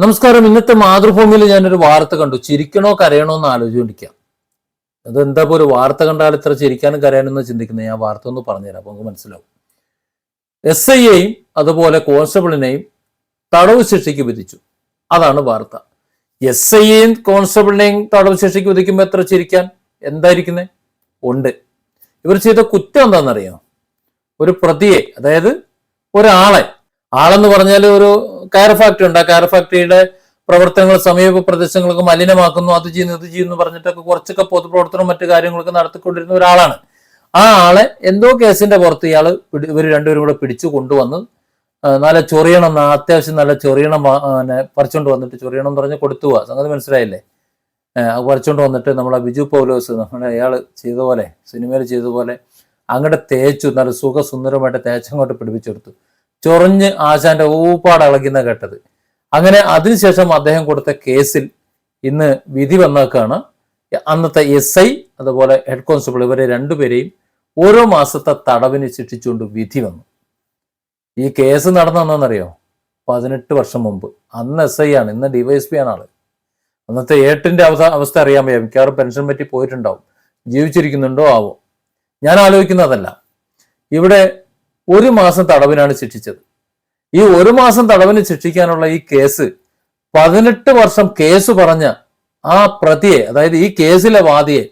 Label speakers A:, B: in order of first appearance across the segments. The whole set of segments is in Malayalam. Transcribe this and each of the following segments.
A: നമസ്കാരം. ഇന്നത്തെ മാതൃഭൂമിയിൽ ഞാനൊരു വാർത്ത കണ്ടു. ചിരിക്കണോ കരയണോ എന്ന് ആലോചിച്ചുകൊണ്ടിരിക്കാം അതെന്താ ഇപ്പോൾ ഒരു വാർത്ത കണ്ടാൽ ഇത്ര ചിരിക്കാനും കരയാനും എന്ന് ചിന്തിക്കുന്നത് ഞാൻ വാർത്ത ഒന്ന് പറഞ്ഞുതരാം. അപ്പൊ നമുക്ക് മനസ്സിലാവും. എസ് ഐയെയും അതുപോലെ കോൺസ്റ്റബിളിനെയും തടവ് ശിക്ഷയ്ക്ക് വിധിച്ചു. അതാണ് വാർത്ത. എസ് ഐയെയും കോൺസ്റ്റബിളിനെയും തടവ് ശിക്ഷയ്ക്ക് വിധിക്കുമ്പോൾ എത്ര ചിരിക്കാൻ? എന്തായിരിക്കുന്നേ? ഉണ്ട്. ഇവർ ചെയ്ത കുറ്റം എന്താണെന്നറിയോ? ഒരു പ്രതിയെ അതായത് ഒരാളെ. ആളെന്ന് പറഞ്ഞാൽ ഒരു കയർ ഫാക്ടറി ഉണ്ട്. ആ കയർ ഫാക്ടറിയുടെ പ്രവർത്തനങ്ങൾ സമീപ പ്രദേശങ്ങളൊക്കെ മലിനമാക്കുന്നു അത് ചെയ്യുന്നു ഇത് ചെയ്യുന്നു പറഞ്ഞിട്ടൊക്കെ കുറച്ചൊക്കെ പൊതുപ്രവർത്തനവും മറ്റു കാര്യങ്ങളൊക്കെ നടത്തിക്കൊണ്ടിരുന്ന ഒരാളാണ്. ആ ആളെ എന്തോ കേസിന്റെ പുറത്ത് ഇയാൾ ഇവർ രണ്ടുപേരും കൂടെ പിടിച്ചു കൊണ്ടുവന്ന് നല്ല ചൊറിയണം അത്യാവശ്യം നല്ല ചൊറിയണം പറിച്ചോണ്ട് വന്നിട്ട് ചൊറിയണം എന്ന് പറഞ്ഞ് കൊടുത്തു പോവാ. സംഗതി മനസ്സിലായില്ലേ? പറിച്ചോണ്ട് വന്നിട്ട് നമ്മളെ ബിജു പൗലോസ് നമ്മുടെ ഇയാൾ ചെയ്ത പോലെ സിനിമയിൽ ചെയ്ത പോലെ അങ്ങോട്ട് തേച്ചു നല്ല സുഖസുന്ദരമായിട്ട് തേച്ചങ്ങോട്ട് പിടിപ്പിച്ചെടുത്തു ചൊറിഞ്ഞ് ആശാന്റെ ഊപ്പാട് ഇളകുന്ന കേട്ടത്. അങ്ങനെ അതിനുശേഷം അദ്ദേഹം കൊടുത്ത കേസിൽ ഇന്ന് വിധി വന്നേക്കാണ്. അന്നത്തെ എസ് ഐ അതുപോലെ ഹെഡ് കോൺസ്റ്റബിൾ ഇവരെ രണ്ടുപേരെയും ഓരോ മാസത്തെ തടവിന് ശിക്ഷിച്ചുകൊണ്ട് വിധി വന്നു. ഈ കേസ് നടന്നറിയോ പതിനെട്ട് വർഷം മുമ്പ്. അന്ന് എസ് ഐ ആണ് ഇന്ന് ഡിവൈഎസ്പി ആണ് ആൾ. അന്നത്തെ ഏട്ടിന്റെ അവസ്ഥ അവസ്ഥ അറിയാൻ വയ്യ മിക്കവാറും പെൻഷൻ പറ്റി പോയിട്ടുണ്ടാവും. ജീവിച്ചിരിക്കുന്നുണ്ടോ? ആവോ? ഞാൻ ആലോചിക്കുന്നതല്ല. ഇവിടെ ഒരു മാസം തടവിനാണ് ശിക്ഷിച്ചത്. ഈ ഒരു മാസം തടവിന് ശിക്ഷിക്കാനുള്ള ഈ കേസ് പതിനെട്ട് വർഷം കേസ് പറഞ്ഞ ആ പ്രതിയെ അതായത് ഈ കേസിലെ വാദിയെ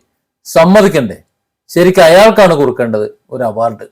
A: സമ്മതിക്കണ്ടേ? ശരിക്കും അയാൾക്കാണ് കൊടുക്കേണ്ടത് ഒരു അവാർഡ്.